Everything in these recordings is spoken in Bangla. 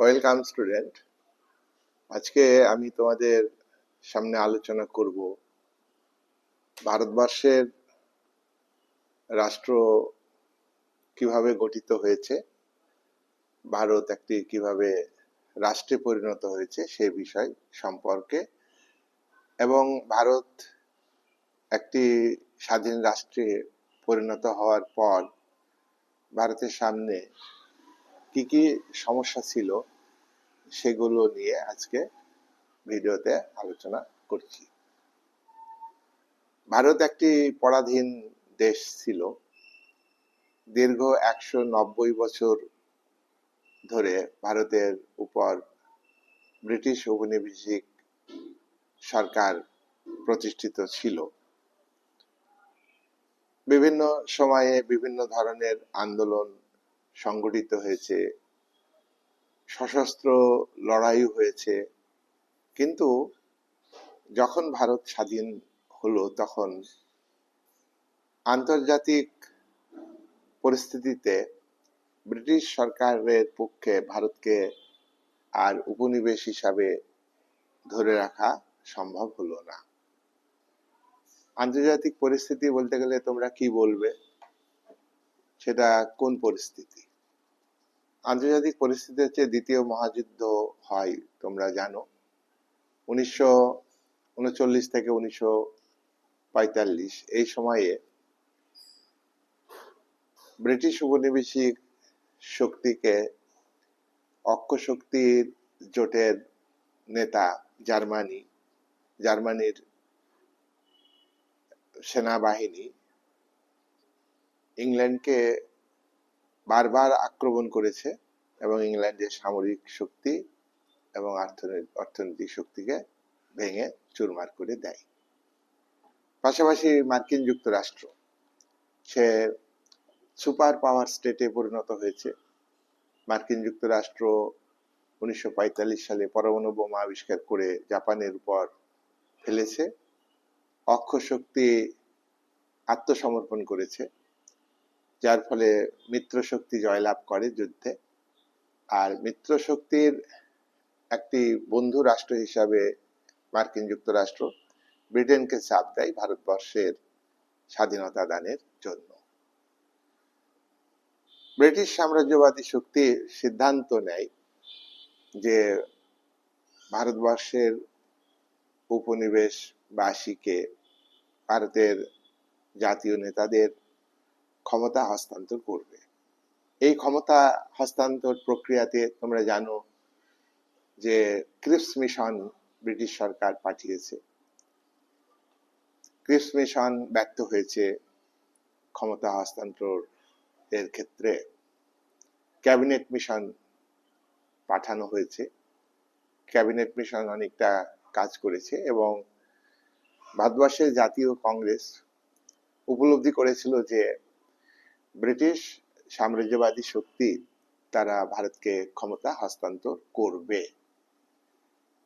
ওয়েলকাম স্টুডেন্ট আজকে আমি তোমাদের সামনে আলোচনা করব ভারতবর্ষের রাষ্ট্র কীভাবে গঠিত হয়েছে, ভারত একটি কীভাবে রাষ্ট্রে পরিণত হয়েছে সে বিষয় সম্পর্কে, এবং ভারত একটি স্বাধীন রাষ্ট্রে পরিণত হওয়ার পর ভারতের সামনে কি কি সমস্যা ছিল সেগুলো নিয়ে আজকে ভিডিওতে আলোচনা করছি। ভারত একটি পরাধীন দেশ ছিল। দীর্ঘ একশো নব্বই বছর ধরে ভারতের উপর ব্রিটিশ উপনিবেশিক সরকার প্রতিষ্ঠিত ছিল। বিভিন্ন সময়ে বিভিন্ন ধরনের আন্দোলন সংগঠিত হয়েছে। সশস্ত্র লড়াই হয়েছে। কিন্তু যখন ভারত স্বাধীন হলো তখন আন্তর্জাতিক পরিস্থিতিতে ব্রিটিশ সরকারের পক্ষে ভারতকে আর উপনিবেশ হিসাবে ধরে রাখা সম্ভব হলো না। আন্তর্জাতিক পরিস্থিতি বলতে গেলে তোমরা কি বলবে? সেটা কোন পরিস্থিতি? আন্তর্জাতিক পরিস্থিতি হচ্ছে দ্বিতীয় মহাযুদ্ধ হয়, তোমরা জানো। উনিশশো উনচল্লিশ থেকে উনিশশো পঁয়তাল্লিশ, এই সময়ে ব্রিটিশ উপনিবেশিক শক্তিকে অক্ষ শক্তির জোটের নেতা জার্মানি, জার্মানির সেনাবাহিনী, ইংল্যান্ডকে বারবার আক্রমণ করেছে এবং ইংল্যান্ডের সামরিক শক্তি এবং অর্থনৈতিক শক্তিকে ভেঙে চুরমার করে দেয়। পাশাপাশি মার্কিন যুক্তরাষ্ট্র, সে সুপার পাওয়ার স্টেটে পরিণত হয়েছে। মার্কিন যুক্তরাষ্ট্র উনিশশো পঁয়তাল্লিশ সালে পরমাণু বোমা আবিষ্কার করে জাপানের উপর ফেলেছে। অক্ষ শক্তি আত্মসমর্পণ করেছে। যার ফলে মিত্র শক্তি জয়লাভ করে যুদ্ধে। আর মিত্র শক্তির একটি বন্ধু রাষ্ট্র হিসাবে মার্কিন যুক্তরাষ্ট্র ব্রিটেনকে চাপ দেয় ভারতবর্ষের স্বাধীনতা দানের জন্য। ব্রিটিশ সাম্রাজ্যবাদী শক্তি সিদ্ধান্ত নেয় যে ভারতবর্ষের উপনিবেশবাসীকে ভারতের জাতীয় নেতাদের ক্ষমতা হস্তান্তর করবে। এই ক্ষমতা হস্তান্তর প্রক্রিয়াতে তোমরা জানো যে ক্রিপস মিশন ব্রিটিশ সরকার পাঠিয়েছে। ক্রিপস মিশন ব্যর্থ হয়েছে ক্ষমতা হস্তান্তর এর ক্ষেত্রে। ক্যাবিনেট মিশন পাঠানো হয়েছে। ক্যাবিনেট মিশন অনেকটা কাজ করেছে এবং ভারতবর্ষের জাতীয় কংগ্রেস উপলব্ধি করেছিল যে ব্রিটিশ সাম্রাজ্যবাদী শক্তি তারা ভারতকে ক্ষমতা হস্তান্তর করবে।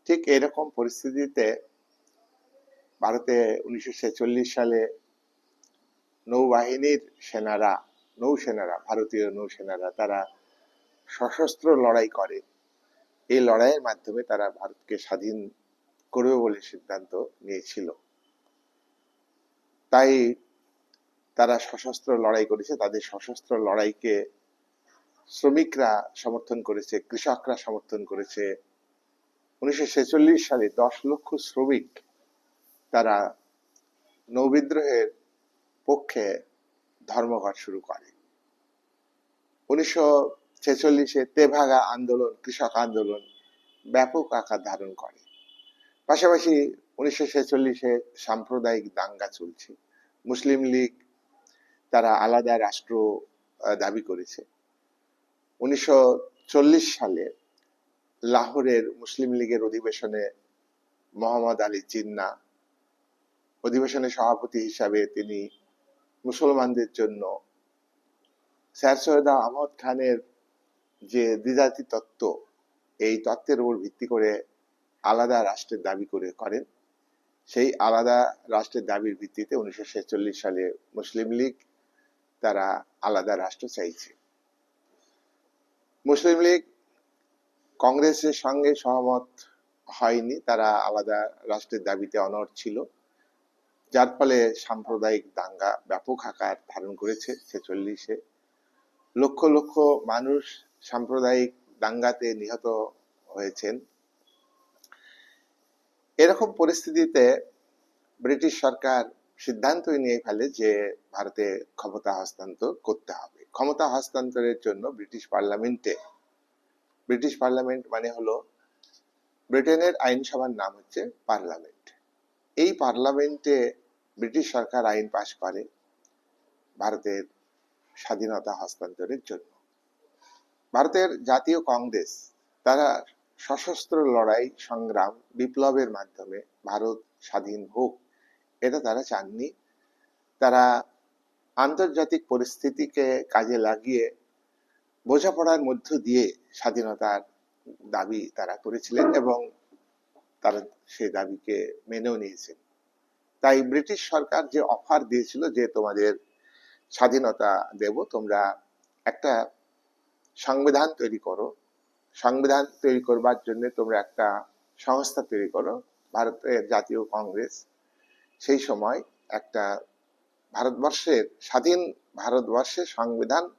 ঠিক এরকম পরিস্থিতিতে ভারতে উনিশশো সালে নৌবাহিনীর সেনারা, নৌসেনারা, ভারতীয় নৌসেনারা তারা সশস্ত্র লড়াই করে। এই লড়াইয়ের মাধ্যমে তারা ভারতকে স্বাধীন করবে বলে সিদ্ধান্ত নিয়েছিল। তাই তারা সশস্ত্র লড়াই করেছে, তাদের সশস্ত্র লড়াইকে শ্রমিকরা সমর্থন করেছে, কৃষকরা সমর্থন করেছে। উনিশশো ছেচল্লিশ সালে দশ লক্ষ শ্রমিক তারা নৌবিদ্রোহের পক্ষে ধর্মঘট শুরু করে। উনিশশো ছেচল্লিশে তেভাগা আন্দোলন, কৃষক আন্দোলন ব্যাপক আকার ধারণ করে। পাশাপাশি উনিশশো ছেচল্লিশে সাম্প্রদায়িক দাঙ্গা চলছে। মুসলিম লীগ তারা আলাদা রাষ্ট্র দাবি করেছে। উনিশশো চল্লিশ সালে লাহোরের মুসলিম লীগের অধিবেশনে মোহাম্মদ আলী জিন্না অধিবেশনের সভাপতি হিসাবে তিনি মুসলমানদের জন্য স্যার সৈয়দ আহমদ খানের যে দ্বিজাতি তত্ত্ব, এই তত্ত্বের উপর ভিত্তি করে আলাদা রাষ্ট্রের দাবি করে করেন। সেই আলাদা রাষ্ট্রের দাবির ভিত্তিতে উনিশশো ছেচল্লিশ সালে মুসলিম লীগ তারা আলাদা রাষ্ট্র চাইছে। মুসলিম লীগ কংগ্রেসের সঙ্গে সহমত হয়নি, তারা আলাদা রাষ্ট্রের দাবিতে অনড় ছিল। যার ফলে সাম্প্রদায়িক দাঙ্গা ব্যাপক আকার ধারণ করেছে ছেচল্লিশে। লক্ষ লক্ষ মানুষ সাম্প্রদায়িক দাঙ্গাতে নিহত হয়েছেন। এরকম পরিস্থিতিতে ব্রিটিশ সরকার সিদ্ধান্ত নিয়ে ফেলে যে ভারতে ক্ষমতা হস্তান্তর করতে হবে। ক্ষমতা হস্তান্তরের জন্য ব্রিটিশ পার্লামেন্টে, ব্রিটিশ পার্লামেন্ট মানে হলো ব্রিটেনের আইনসভার নাম হচ্ছে পার্লামেন্ট। এই পার্লামেন্টে ব্রিটিশ সরকার আইন পাশ করে ভারতের স্বাধীনতা হস্তান্তরের জন্য। ভারতের জাতীয় কংগ্রেস, তারা সশস্ত্র লড়াই সংগ্রাম, বিপ্লবের মাধ্যমে ভারত স্বাধীন হোক। এটা তারা চাননি। তারা আন্তর্জাতিক পরিস্থিতিকে কাজে লাগিয়ে বোঝাপড়ার মধ্য দিয়ে স্বাধীনতার দাবি তারা করেছিলেন এবং তারা সেই দাবিকে মেনেও নিয়েছেন। তাই ব্রিটিশ সরকার যে অফার দিয়েছিল যে তোমাদের স্বাধীনতা দেব, তোমরা একটা সংবিধান তৈরি করো। সংবিধান তৈরি করবার জন্য তোমরা একটা সংস্থা তৈরি করো, ভারতের জাতীয় কংগ্রেস। সেই সময় একটা ভারতবর্ষের, স্বাধীন ভারতবর্ষের সংবিধান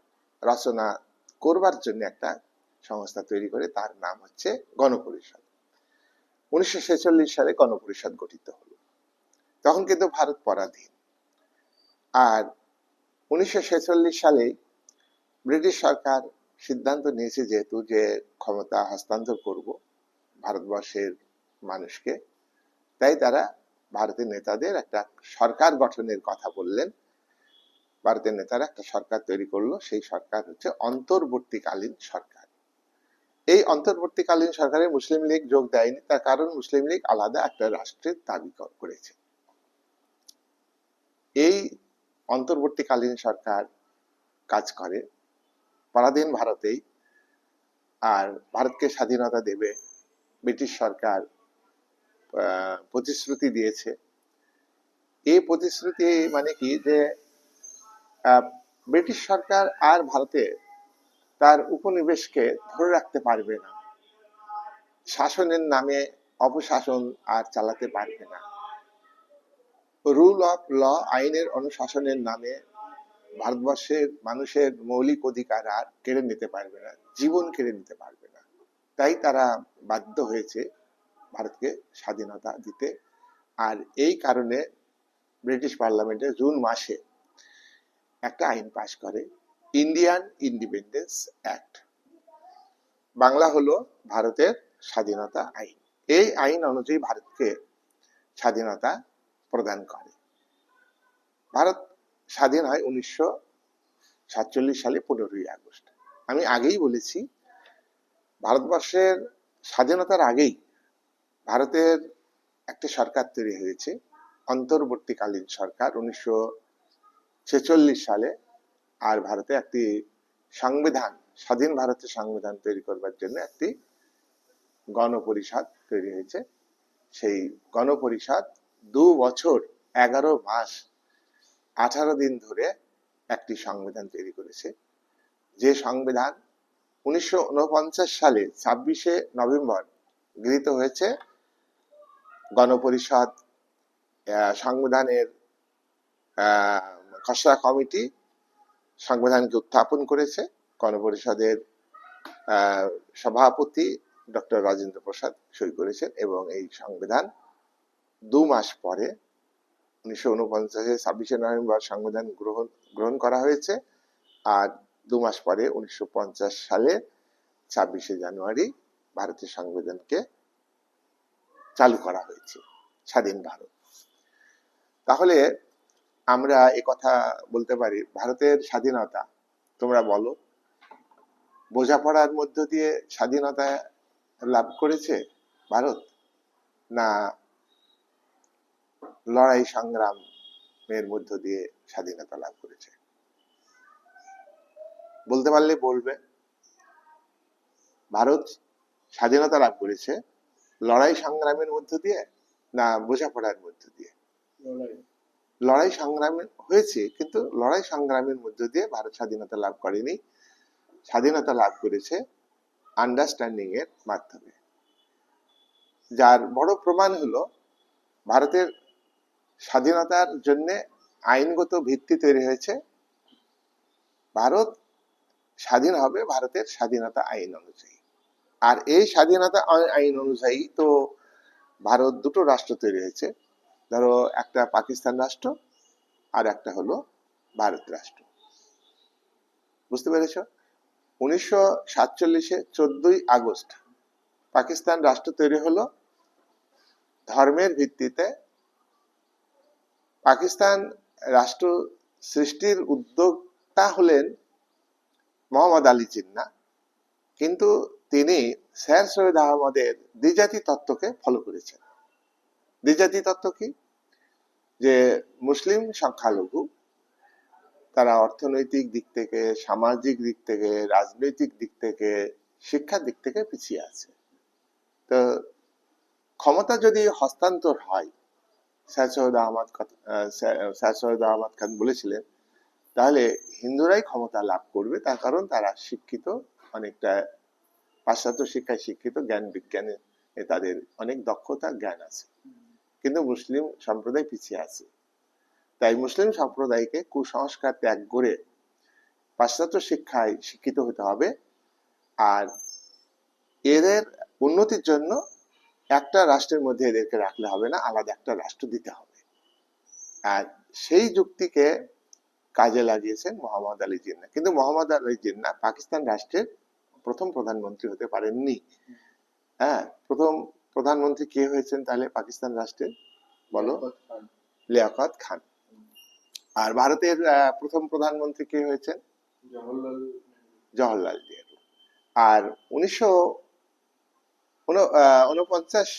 রচনা করবার জন্য একটা সংস্থা তৈরি করে, তার নাম হচ্ছে গণপরিষদ। উনিশশো ছেচল্লিশ সালে গণপরিষদ গঠিত হলো। তখন কিন্তু ভারত পরাধীন। আর উনিশশো ছেচল্লিশ সালে ব্রিটিশ সরকার সিদ্ধান্ত নিয়েছে যেহেতু যে ক্ষমতা হস্তান্তর করব ভারতবর্ষের মানুষকে, তাই তারা ভারতের নেতাদের একটা সরকার গঠনের কথা বললেন। ভারতের নেতারা একটা সরকার তৈরি করল, সেই সরকার হচ্ছে অন্তর্বর্তীকালীন সরকার। এই অন্তর্বর্তীকালীন সরকারে মুসলিম লীগ যোগ দেয়নি, তার কারণ মুসলিম লীগ আলাদা একটা রাষ্ট্রের দাবি করেছে। এই অন্তর্বর্তীকালীন সরকার কাজ করে, পরাধীন ভারতেই, আর ভারতকে স্বাধীনতা দেবে ব্রিটিশ সরকার প্রতিশ্রুতি দিয়েছে। এই প্রতিশ্রুতি মানে কি যে ব্রিটিশ সরকার আর ভারতে তার উপনিবেশকে ধরে রাখতে পারবে না। শাসনের নামে অপশাসন আর চালাতে পারবে না। রুল অফ ল, আইনের অনুশাসনের নামে ভারতবর্ষের মানুষের মৌলিক অধিকার আর কেড়ে নিতে পারবে না, জীবন কেড়ে নিতে পারবে না। তাই তারা বাধ্য হয়েছে ভারতকে স্বাধীনতা দিতে। আর এই কারণে ব্রিটিশ পার্লামেন্টে জুন মাসে একটা আইন পাশ করে, ইন্ডিয়ান ইন্ডিপেন্ডেন্স অ্যাক্ট। বাংলা হলো ভারতের স্বাধীনতা আইন। এই আইন অনুযায়ী ভারতকে স্বাধীনতা প্রদান করে। ভারত স্বাধীন হয় উনিশশো সাতচল্লিশ সালে পনেরোই আগস্ট। আমি আগেই বলেছি, ভারতবর্ষের স্বাধীনতার আগেই ভারতের একটা সরকার তৈরি হয়েছে, অন্তর্বর্তীকালীন সরকার উনিশশো ছেচল্লিশ সালে, আর ভারতে একটি সংবিধান, স্বাধীন ভারতের সংবিধান তৈরি করবার জন্য একটি গণপরিষদ তৈরি হয়েছে। সেই গণপরিষদ দু বছর, এগারো মাস, আঠারো দিন ধরে একটি সংবিধান তৈরি করেছে। যে সংবিধান উনিশশো উনপঞ্চাশ সালে ছাব্বিশে নভেম্বর গৃহীত হয়েছে গণপরিষদ সংবিধানের খসড়া কমিটি সংবিধানকে উত্থাপন করেছে। গণপরিষদের সভাপতি ডক্টর রাজেন্দ্র প্রসাদ সই করেছেন এবং এই সংবিধান দু মাস পরে উনিশশো উনপঞ্চাশে ছাব্বিশে নভেম্বর সংবিধান গ্রহণ গ্রহণ করা হয়েছে আর দু মাস পরে উনিশশো পঞ্চাশ সালে ছাব্বিশে জানুয়ারি ভারতের সংবিধানকে চালু করা হয়েছে স্বাধীন ভারত। তাহলে আমরা কথা বলতে পারি, ভারতের স্বাধীনতা, তোমরা বলো, বোঝাপড়ার মধ্য দিয়ে স্বাধীনতা লাভ করেছে ভারত না লড়াই সংগ্রামের মধ্য দিয়ে স্বাধীনতা লাভ করেছে? বলতে পারলে বলবে, ভারত স্বাধীনতা লাভ করেছে লড়াই সংগ্রামের মধ্য দিয়ে না বোঝাপড়ার মধ্য দিয়ে? লড়াই। সংগ্রাম হয়েছে কিন্তু লড়াই সংগ্রামের মধ্য দিয়ে ভারত স্বাধীনতা লাভ করেনি। স্বাধীনতা লাভ করেছে আন্ডারস্ট্যান্ডিং এর মাধ্যমে। যার বড় প্রমাণ হলো ভারতের স্বাধীনতার জন্য আইনগত ভিত্তি তৈরি হয়েছে। ভারত স্বাধীন হবে ভারতের স্বাধীনতা আইন অনুযায়ী। আর এই স্বাধীনতা আইন অনুযায়ী তো ভারত দুটো রাষ্ট্র তৈরি হয়েছে। ধরো একটা পাকিস্তান রাষ্ট্র আর একটা হলো ভারত রাষ্ট্র। বুঝতে পেরেছ? উনিশশো সাতচল্লিশে চোদ্দই আগস্ট পাকিস্তান রাষ্ট্র তৈরি হলো। ধর্মের ভিত্তিতে পাকিস্তান রাষ্ট্র সৃষ্টির উদ্যোক্তা হলেন মোহাম্মদ আলী জিন্না। কিন্তু তিনি স্যার সৈয়দ আহমদের দ্বিজাতি তত্ত্বকে ফলো করেছেন। দ্বিজাতি তত্ত্ব কি? যে মুসলিম সংখ্যালঘু, তারা অর্থনৈতিক দিক থেকে, সামাজিক দিক থেকে, রাজনৈতিক দিক থেকে, শিক্ষার দিক থেকে পিছিয়ে আছে। তো ক্ষমতা যদি হস্তান্তর হয়, স্যার সৈয়দ আহমদ স্যার সৈয়দ আহমদ খান বলেছিলেন, তাহলে হিন্দুরাই ক্ষমতা লাভ করবে, তার কারণ তারা শিক্ষিত, অনেকটা পাশ্চাত্য শিক্ষায় শিক্ষিত জ্ঞান বিজ্ঞানে তাদের অনেক দক্ষতা জ্ঞান আছে। কিন্তু মুসলিম সম্প্রদায় পিছিয়ে আছে। তাই মুসলিম সম্প্রদায়কে কুসংস্কার ত্যাগ করে পাশ্চাত্য শিক্ষায় শিক্ষিত হতে হবে আর এদের উন্নতির জন্য একটা রাষ্ট্রের মধ্যে এদেরকে রাখলে হবে না, আলাদা একটা রাষ্ট্র দিতে হবে। আর সেই যুক্তিকে কাজে লাগিয়েছেন মোহাম্মদ আলী জিন্না। কিন্তু মোহাম্মদ আলী জিন্না পাকিস্তান রাষ্ট্রের প্রথম প্রধানমন্ত্রী হতে পারেননি। হ্যাঁ প্রথম প্রধানমন্ত্রী কে হয়েছেন তাহলে পাকিস্তান রাষ্ট্রের? বলো। লিয়াকত খান। আর ভারতের প্রথম প্রধানমন্ত্রী কে হয়েছেন? জওহরলাল নেহরু। আর উনিশশো উনপঞ্চাশ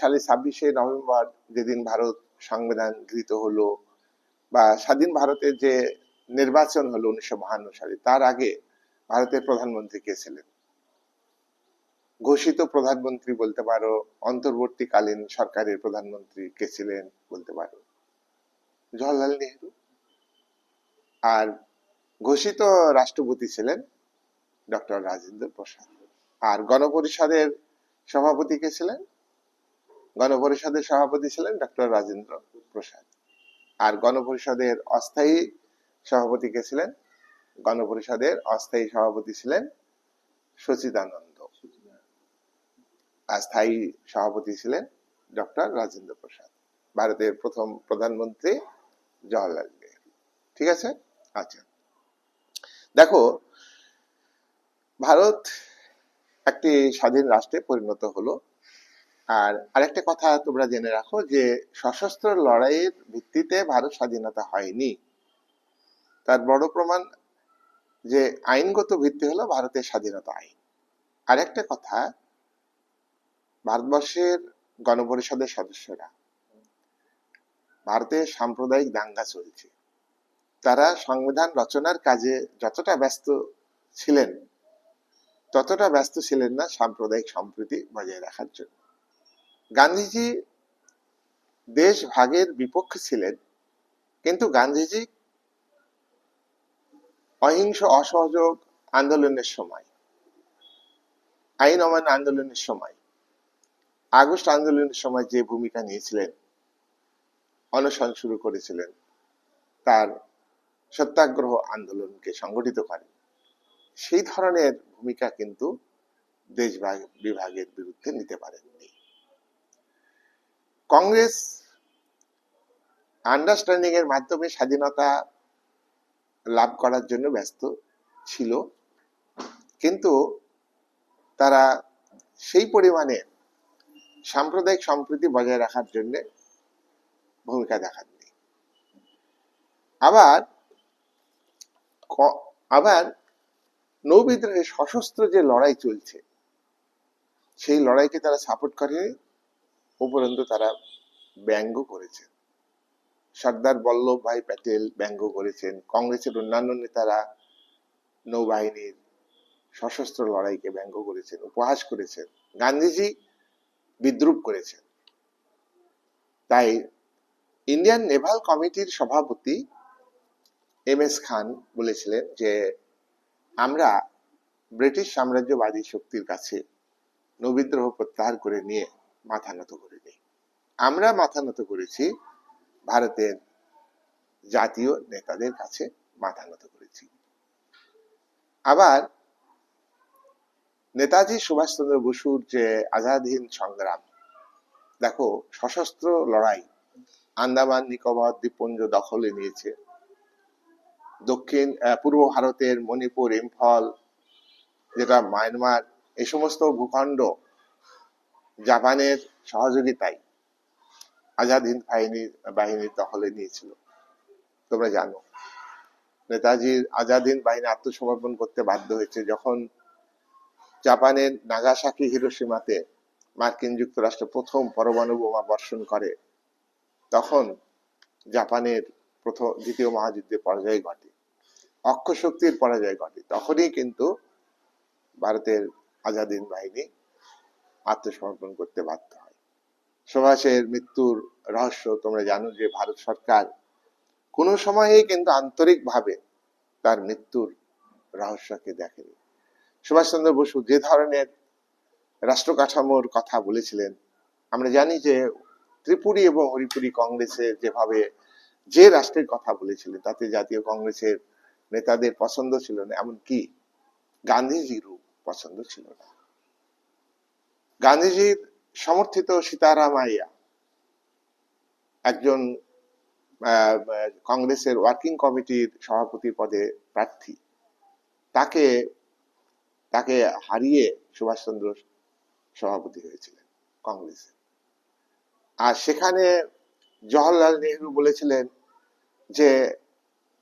সালে ছাব্বিশে নভেম্বর যেদিন ভারত সংবিধান গৃহীত হলো বা স্বাধীন ভারতের যে নির্বাচন হলো উনিশশো বাহান্ন সালে তার আগে ভারতের প্রধানমন্ত্রী কে ছিলেন? ঘোষিত প্রধানমন্ত্রী বলতে পারো, অন্তর্বর্তীকালীন সরকারের প্রধানমন্ত্রী কে ছিলেন বলতে পারো। জওহরলাল নেহরু। আর ঘোষিত রাষ্ট্রপতি ছিলেন ডক্টর রাজেন্দ্র প্রসাদ। আর গণপরিষদের সভাপতি কে ছিলেন? গণপরিষদের সভাপতি ছিলেন ডক্টর রাজেন্দ্র প্রসাদ। আর গণপরিষদের অস্থায়ী সভাপতি কে ছিলেন? গণপরিষদের অস্থায়ী সভাপতি ছিলেন সচিদানন্দ। স্থায়ী সভাপতি ছিলেন ডক্টর রাজেন্দ্র প্রসাদ, ভারতের প্রথম প্রধানমন্ত্রী জওয়াহরলাল নেহরু। ঠিক আছে? আচ্ছা। দেখো, ভারত একটি স্বাধীন রাষ্ট্রে পরিণত হলো। আর আরেকটা কথা তোমরা জেনে রাখো যে, সশস্ত্র লড়াইয়ের ভিত্তিতে ভারত স্বাধীনতা হয়নি। তার বড় প্রমাণ যে, আইনগত ভিত্তি হলো ভারতের স্বাধীনতা আইন। আরেকটা কথা ভারতবর্ষের গণপরিষদের সদস্যরা। ভারতে সাম্প্রদায়িক দাঙ্গা চলছে। তারা সংবিধান রচনার কাজে যতটা ব্যস্ত ছিলেন, ততটা ব্যস্ত ছিলেন না সাম্প্রদায়িক সম্প্রীতি বজায় রাখার জন্য। গান্ধীজি দেশ ভাগের বিপক্ষে ছিলেন, কিন্তু গান্ধীজি অহিংস অসহযোগ আন্দোলনের সময়, আইন অমান্য আন্দোলনের সময় আগস্ট আন্দোলনের সময় যে ভূমিকা নিয়েছিলেন, অনশন শুরু করেছিলেন, তার সত্যাগ্রহ আন্দোলনকে সংগঠিত করেন। সেই ধরনের ভূমিকা কিন্তু দেশ বিভাগের বিরুদ্ধে নিতে পারেননি। কংগ্রেস আন্ডারস্ট্যান্ডিং এর মাধ্যমে স্বাধীনতা লাভ করার জন্য ব্যস্ত ছিল, কিন্তু তারা সেই পরিমাণে সাম্প্রদায়িক সম্প্রীতি বজায় রাখার জন্য ভূমিকা দেখাননি। আবার আবার নৌবিদ্রোহে সশস্ত্র যে লড়াই চলছে, সেই লড়াইকে তারা সাপোর্ট করেনি উপরন্তু তারা ব্যঙ্গ করেছেন। সর্দার বল্লভ ভাই প্যাটেল ব্যঙ্গ করেছেন। কংগ্রেসের অন্যান্য নেতারা নৌবাহিনীর সশস্ত্র লড়াইকে ব্যঙ্গ করেছেন, উপহাস করেছেন। গান্ধীজি বিদ্রুপ করেছেন তাই ইন্ডিয়ান নেভাল কমিটির সভাপতি এম এস খান বলেছিলেন যে, আমরা ব্রিটিশ সাম্রাজ্যবাদী শক্তির কাছে নৌবিদ্রোহ প্রত্যাহার করে নিয়ে মাথা নত করিনি। আমরা মাথা নত করেছি, ভারতের জাতীয় নেতাদের কাছে মাথা নত করেছি। আবার নেতাজি সুভাষচন্দ্র বসুর যে আজাদ হিন্দ সংগ্রাম, দেখো সশস্ত্র লড়াই, আন্দামান, নিকোবর, দ্বীপপুঞ্জ দখলে নিয়েছে। দক্ষিণ পূর্ব ভারতের মণিপুর, ইম্ফল, যেটা মায়ানমার এই সমস্ত ভূখণ্ড জাপানের সহযোগিতায় আজাদ হিন্দ বাহিনী বাহিনীর দখলে নিয়েছিল। তোমরা জানো, নেতাজির আজাদ হিন্দ বাহিনী আত্মসমর্পণ করতে বাধ্য হয়েছে যখন জাপানের নাগাসাকি হিরোসীমাতে মার্কিন যুক্তরাষ্ট্র প্রথম পরমাণু বোমা বর্ষণ করে। তখন জাপানের প্রথম, দ্বিতীয় মহাযুদ্ধে পরাজয় ঘটে। অক্ষ শক্তির পরাজয় ঘটে। তখনই কিন্তু ভারতের আজাদ হিন্দ বাহিনী আত্মসমর্পণ করতে বাধ্য হয়। সুভাষের মৃত্যুর রহস্য তোমরা জানো যে ভারত সরকার কোনো সময়েই কিন্তু আন্তরিকভাবে তার মৃত্যুর রহস্যকে দেখেনি। সুভাষচন্দ্র বসু যে ধরনের রাষ্ট্র কাঠামোর কথা বলেছিলেন আমরা জানি যে ত্রিপুরী এবং হরিপুরী কংগ্রেসের যেভাবে যে রাষ্ট্রের কথা বলেছিলেন তাতে জাতীয় কংগ্রেসের নেতাদের পছন্দ ছিল না এমনকি গান্ধীজিরও পছন্দ ছিল না। গান্ধীজির সমর্থিত সীতারামাইয়া একজন আহ, আহ, কংগ্রেসের ওয়ার্কিং কমিটির সভাপতি পদে প্রার্থী তাকে তাকে হারিয়ে সুভাষচন্দ্র সভাপতি হয়েছিলেন কংগ্রেসে। আর সেখানে জওহরলাল নেহরু বলেছিলেন যে,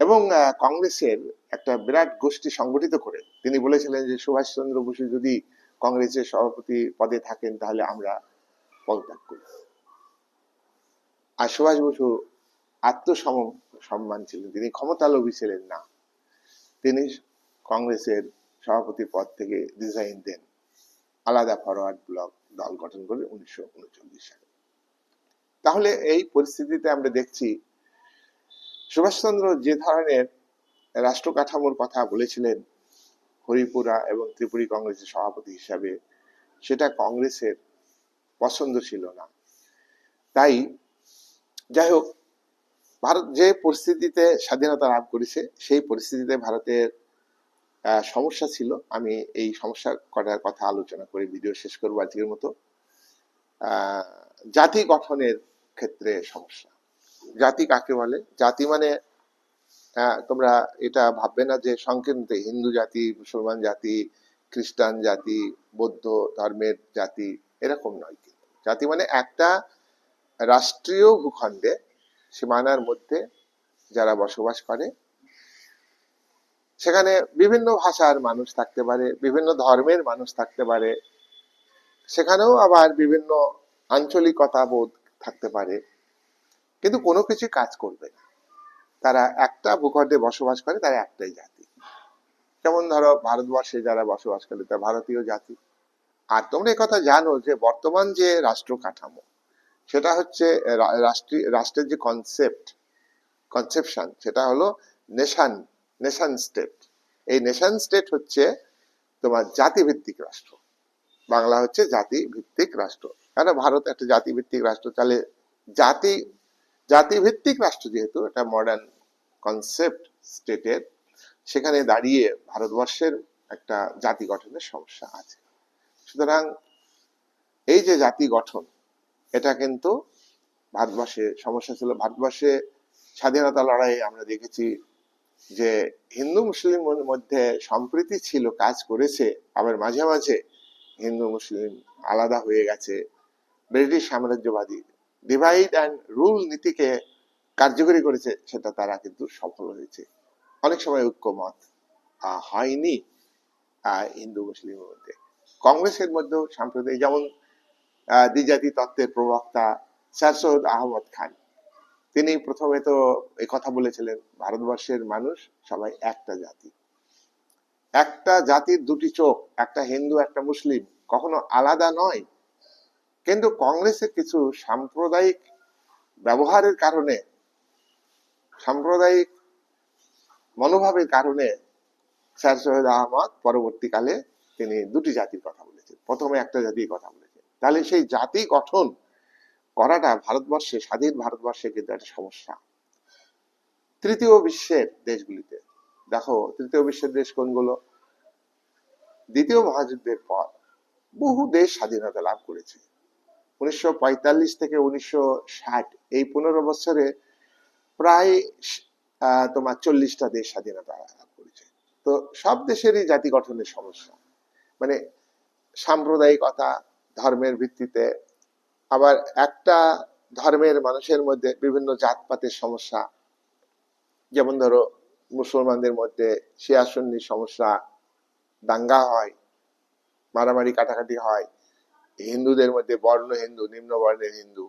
এবং কংগ্রেসের একটা বিরাট গোষ্ঠী সংগঠিত করে তিনি বলেছিলেন যে, সুভাষচন্দ্র বসু যদি কংগ্রেসের সভাপতি পদে থাকেন তাহলে আমরা পদত্যাগ করি। আর সুভাষ বসু আত্মসম, সম্মান ছিলেন। তিনি ক্ষমতালোভী ছিলেন না। তিনি কংগ্রেসের সভাপতি পদ থেকে রিজাইন দেন আলাদা ফরওয়ার্ড ব্লক দল গঠন করে উনিশশো উনচল্লিশ সালে। তাহলে এই পরিস্থিতিতে আমরা দেখছি সুভাষচন্দ্র যে ধরনের রাষ্ট্র কাঠামোর কথা বলেছিলেন হরিপুরা এবং ত্রিপুরী কংগ্রেসের সভাপতি হিসাবে, সেটা কংগ্রেসের পছন্দ ছিল না। তাই যাই হোক, ভারত যে পরিস্থিতিতে স্বাধীনতা লাভ করেছে, সেই পরিস্থিতিতে ভারতের সমস্যা ছিল। আমি এই সমস্যা করার কথা আলোচনা করে ভিডিও শেষ করব আজকের মতো। জাতি গঠনের ক্ষেত্রে সমস্যা। জাতি কাকে বলে? জাতি মানে তোমরা এটা ভাববে না যে সংকীর্ণতে হিন্দু জাতি, মুসলমান জাতি, খ্রিস্টান জাতি, বৌদ্ধ ধর্মের জাতি, এরকম নয় কিন্তু। জাতি মানে একটা রাষ্ট্রীয় ভূখণ্ডে সীমানার মধ্যে যারা বসবাস করে সেখানে বিভিন্ন ভাষার মানুষ থাকতে পারে, বিভিন্ন ধর্মের মানুষ থাকতে পারে। সেখানেও আবার বিভিন্ন আঞ্চলিকতা বোধ থাকতে পারে। কিন্তু কোনো কিছু কাজ করবে না। তারা একটা ভূখণ্ডে বসবাস করে, তারা একটাই জাতি। যেমন ধরো ভারতবর্ষে যারা বসবাস করে, তারা ভারতীয় জাতি। আর তোমরা কথা জানো যে বর্তমান যে রাষ্ট্র কাঠামো, সেটা হচ্ছে রা- রাষ্ট্রী- রাষ্ট্রের যে কনসেপ্ট কনসেপশন সেটা হলো নেশান নেশন স্টেট। এই নেশন স্টেট হচ্ছে তোমার জাতিভিত্তিক রাষ্ট্র। বাংলা হচ্ছে জাতি ভিত্তিক রাষ্ট্র। কারণ ভারত একটা জাতি ভিত্তিক রাষ্ট্র? তাহলে জাতি, জাতিভিত্তিক রাষ্ট্র যেহেতু এটা মডার্ন কনসেপ্ট স্টেটের, সেখানে দাঁড়িয়ে ভারতবর্ষের একটা জাতি গঠনের সমস্যা আছে। সুতরাং এই যে জাতি গঠন, এটা কিন্তু ভারতবর্ষে সমস্যা ছিল। ভারতবর্ষে স্বাধীনতা লড়াই আমরা দেখেছি যে হিন্দু মুসলিমের মধ্যে সম্প্রীতি ছিল, কাজ করেছে, আবার মাঝে মাঝে হিন্দু মুসলিম আলাদা হয়ে গেছে, ব্রিটিশ সাম্রাজ্যবাদী ডিভাইড অ্যান্ড রুল নীতিকে কার্যকরী করেছে, সেটা তারা কিন্তু সফল হয়েছে। অনেক সময় ঐক্যমত হয়নি হিন্দু মুসলিমের মধ্যে। কংগ্রেসের মধ্যেও সাম্প্রদায়িক যেমন দ্বিজাতি তত্ত্বের প্রবক্তা স্যার সৈয়দ আহমদ খান। তিনি প্রথমে তো এই কথা বলেছিলেন, ভারতবর্ষের মানুষ সবাই একটা জাতি। একটা জাতির দুটি চোখ, একটা হিন্দু, একটা মুসলিম, কখনো আলাদা নয়। কিন্তু কংগ্রেসের কিছু সাম্প্রদায়িক ব্যবহারের কারণে, সাম্প্রদায়িক মনোভাবের কারণে স্যার সৈয়দ আহমদ পরবর্তীকালে তিনি দুটি জাতির কথা বলেছেন। প্রথমে একটা জাতির কথা বলেছেন। তাহলে সেই জাতি গঠন করাটা ভারতবর্ষে, স্বাধীন ভারতবর্ষে কিন্তু একটা সমস্যা। তৃতীয় বিশ্বের দেশগুলিতে। দেখো, তৃতীয় বিশ্বের দেশ কোনগুলো? দ্বিতীয় মহাযুদ্ধের পর বহু দেশ স্বাধীনতা লাভ করেছে। উনিশশো থেকে উনিশশো ষাট এই পনেরো বছরে প্রায় তোমার চল্লিশটা দেশ স্বাধীনতা লাভ করেছে। তো সব দেশেরই জাতি গঠনের সমস্যা। মানে সাম্প্রদায়িকতা, ধর্মের ভিত্তিতে আবার একটা ধর্মের মানুষের মধ্যে বিভিন্ন জাতপাতের সমস্যা, যেমন ধরো মুসলমানদের মধ্যে শিয়া সুন্নির সমস্যা, দাঙ্গা হয়, মারামারি কাটাকাটি হয়, হিন্দুদের মধ্যে বর্ণ হিন্দু, নিম্ন বর্ণের হিন্দু,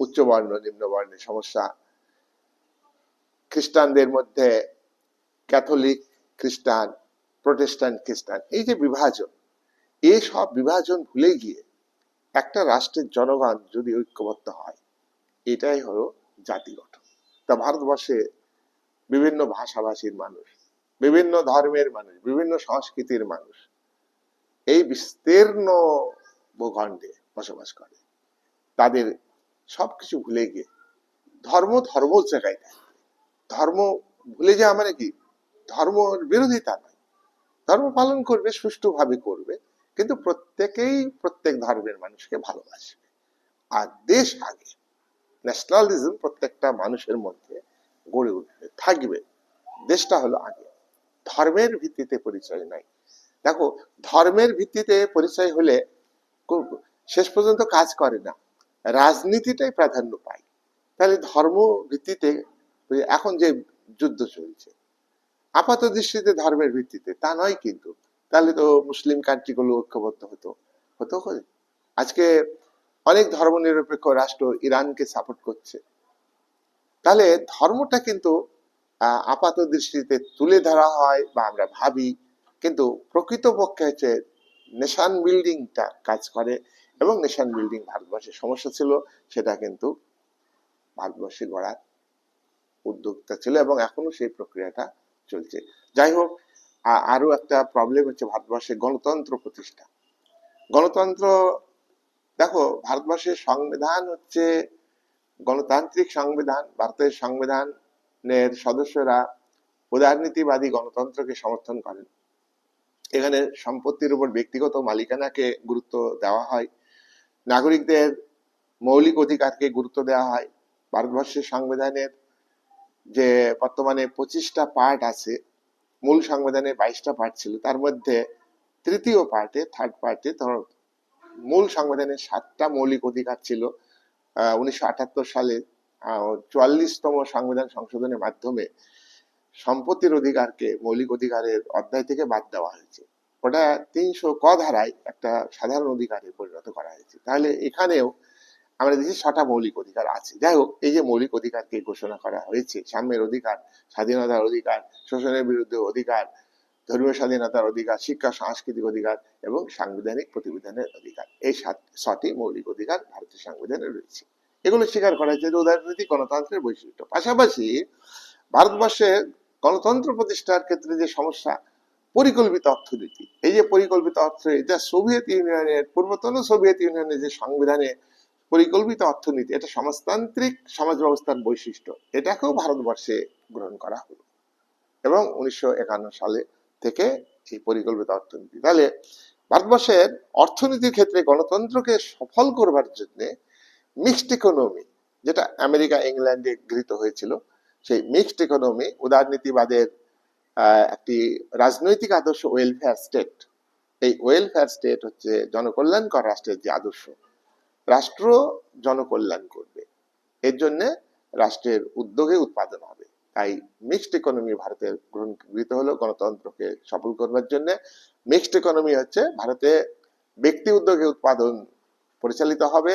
উচ্চ বর্ণ, নিম্ন বর্ণের সমস্যা। খ্রিস্টানদের মধ্যে ক্যাথলিক খ্রিস্টান প্রোটেস্ট্যান্ট খ্রিস্টান, এই যে বিভাজন, এই সব বিভাজন ভুলে গিয়ে একটা রাষ্ট্রের জনগণ যদি ঐক্যবদ্ধ হয়, এটাই হলো জাতি গঠন। তা ভারতবর্ষে বিভিন্ন ভাষাভাষীর মানুষ, বিভিন্ন ধর্মের মানুষ, বিভিন্ন সংস্কৃতির মানুষ এই বিস্তীর্ণ ভূখণ্ডে বসবাস করে। তাদের সবকিছু ভুলে গিয়ে ধর্ম ধর্ম জায়গায় থাকে ধর্ম ভুলে যাওয়া মানে কি? ধর্মর বিরোধিতা নয়। ধর্ম পালন করবে, সুষ্ঠুভাবে করবে। কিন্তু প্রত্যেকেই প্রত্যেক ধর্মের মানুষকে ভালোবাসবে আর দেশ আগে। ন্যাশনালিজম প্রত্যেকটা মানুষের মধ্যে গড়ে উঠবে, থাকবে। দেশটা হলো আগে। ধর্মের ভিত্তিতে পরিচয় নাই। দেখো, ধর্মের ভিত্তিতে পরিচয় হলে শেষ পর্যন্ত কাজ করে না। রাজনীতিটাই প্রাধান্য পায়। তাহলে ধর্ম ভিত্তিতে এখন যে যুদ্ধ চলছে, আপাত দৃষ্টিতে ধর্মের ভিত্তিতে তা নয় কিন্তু। তাহলে তো মুসলিম কান্ট্রিগুলো ঐক্যবদ্ধ হতো হতো আজকে অনেক ধর্মনিরপেক্ষ রাষ্ট্র ইরানকে সাপোর্ট করছে। তাহলে ধর্মটা কিন্তু আপাত দৃষ্টিতে তুলে ধরা হয় বা আমরা ভাবি, কিন্তু প্রকৃতপক্ষে হচ্ছে নেশান বিল্ডিংটা কাজ করে এবং নেশান বিল্ডিং ভারতবর্ষের সমস্যা ছিল, সেটা কিন্তু ভারতবর্ষে গড়ার উদ্যোক্তা ছিল এবং এখনও সেই প্রক্রিয়াটা চলছে। যাই হোক আরও একটা প্রবলেম হচ্ছে ভারতবর্ষে গণতন্ত্র প্রতিষ্ঠা। গণতন্ত্র, দেখো, ভারতবর্ষের সংবিধান হচ্ছে গণতান্ত্রিক সংবিধান, ভারতের সংবিধানের সদস্যরা উদারনীতিবাদী গণতন্ত্রকে সমর্থন করেন। এখানে সম্পত্তির উপর ব্যক্তিগত মালিকানাকে গুরুত্ব দেওয়া হয়, নাগরিকদের মৌলিক অধিকারকে গুরুত্ব দেওয়া হয়। ভারতবর্ষের সংবিধানের যে বর্তমানে পঁচিশটা পার্ট আছে মূল সংবিধানে বাইশটা পার্ট ছিল। তার মধ্যে তৃতীয় পার্টে থার্ড পার্টে ধরো, মূল সংবিধানের সাতটা মৌলিক অধিকার ছিল। উনিশশো আটাত্তর সালে চুয়াল্লিশতম সংবিধান সংশোধনের মাধ্যমে সম্পত্তির অধিকারকে, মৌলিক অধিকারের অধ্যায় থেকে বাদ দেওয়া হয়েছে। ওটা তিনশো ক ধারায় একটা সাধারণ অধিকারে পরিণত করা হয়েছে। তাহলে এখানেও আমরা দেখি ছটা মৌলিক অধিকার আছে। যাই হোক, এই যে মৌলিক অধিকারকে ঘোষণা করা হয়েছে, সাম্যের অধিকার, স্বাধীনতার অধিকার, শোষণের বিরুদ্ধে অধিকার, ধর্মীয় স্বাধীনতার অধিকার, শিক্ষা, সাংস্কৃতিক অধিকার এবং সাংবিধানিক প্রতিবিধানের অধিকার। এই ছটি মৌলিক অধিকার ভারতীয় সংবিধানে রয়েছে। এগুলো স্বীকার করা হয়েছে যে উদারনীতি গণতন্ত্রের বৈশিষ্ট্য। পাশাপাশি ভারতবর্ষের গণতন্ত্র প্রতিষ্ঠার ক্ষেত্রে যে সমস্যা, পরিকল্পিত অর্থনীতি। এই যে পরিকল্পিত অর্থ এটা সোভিয়েত ইউনিয়নের, পূর্বতন সোভিয়েত ইউনিয়নের যে সংবিধানে পরিকল্পিত অর্থনীতি, এটা সমাজতান্ত্রিক সমাজ ব্যবস্থার বৈশিষ্ট্য। এটাকেও ভারতবর্ষে গ্রহণ করা হলো। এবং উনিশশো একান্ন সালে থেকে এই পরিকল্পিত অর্থনীতি। তাহলে ভারতবর্ষের অর্থনীতির ক্ষেত্রে গণতন্ত্রকে সফল করবার জন্য মিক্সড ইকোনমি যেটা আমেরিকা, ইংল্যান্ডে গৃহীত হয়েছিল, সেই মিক্সড ইকোনমি উদারনীতিবাদের একটি রাজনৈতিক আদর্শ ওয়েলফেয়ার স্টেট এই ওয়েলফেয়ার স্টেট হচ্ছে জনকল্যাণকর রাষ্ট্রের যে আদর্শ রাষ্ট্র জনকল্যাণ করবে। এর জন্য রাষ্ট্রের উদ্যোগে উৎপাদন হবে। তাই মিক্সড ইকোনমি ভারতের গ্রহণ গৃহীত হলো, গণতন্ত্রকে সফল করবার জন্য। মিক্সড ইকোনমি হচ্ছে ভারতে ব্যক্তি উদ্যোগে উৎপাদন পরিচালিত হবে,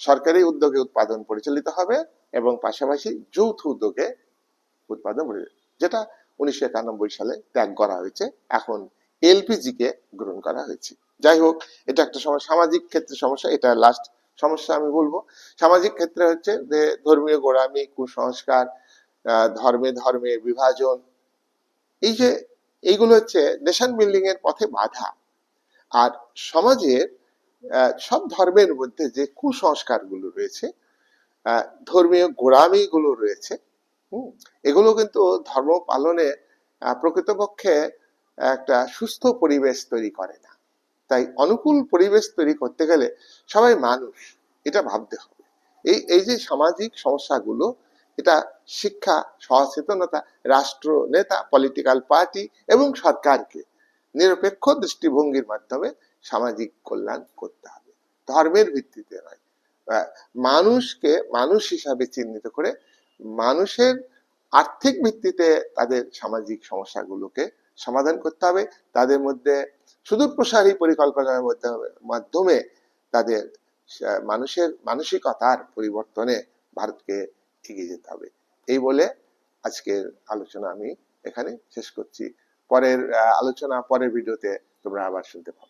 সরকারি উদ্যোগে উৎপাদন পরিচালিত হবে এবং পাশাপাশি যৌথ উদ্যোগে উৎপাদন যেটা উনিশশো একানব্বই সালে ত্যাগ করা হয়েছে। এখন এলপিজি কে গ্রহণ করা হয়েছে। যাই হোক, এটা একটা সময় সামাজিক ক্ষেত্রে সমস্যা, এটা লাস্ট সমস্যা আমি বলব। সামাজিক ক্ষেত্রে হচ্ছে যে ধর্মীয় গোড়ামি, কুসংস্কার ধর্মে ধর্মে বিভাজন, এই যে এইগুলো হচ্ছে নেশন বিল্ডিং এর পথে বাধা। আর সমাজের সব ধর্মের মধ্যে যে কুসংস্কারগুলো রয়েছে ধর্মীয় গোড়ামিগুলো রয়েছে এগুলো কিন্তু ধর্ম পালনে প্রকৃতপক্ষে একটা সুস্থ পরিবেশ তৈরি করে না। তাই অনুকূল পরিবেশ তৈরি করতে গেলে সবাই মানুষ, এটা ভাবতে হবে। এই এই যে সামাজিক সমস্যাগুলো, এটা শিক্ষা, সচেতনতা, রাষ্ট্র, নেতা পলিটিক্যাল পার্টি এবং সরকারকে নিরপেক্ষ দৃষ্টিভঙ্গির মাধ্যমে সামাজিক কল্যাণ করতে হবে। ধর্মের ভিত্তিতে নয়। মানুষকে মানুষ হিসাবে চিহ্নিত করে মানুষের আর্থিক ভিত্তিতে তাদের সামাজিক সমস্যাগুলোকে সমাধান করতে হবে। তাদের মধ্যে সুদূর প্রসারী পরিকল্পনার মধ্যে মাধ্যমে তাদের মানুষের মানসিকতার পরিবর্তনে ভারতকে এগিয়ে যেতে হবে। এই বলে আজকের আলোচনা আমি এখানে শেষ করছি। পরের আলোচনা, পরের ভিডিওতে তোমরা আবার শুনতে পাবে।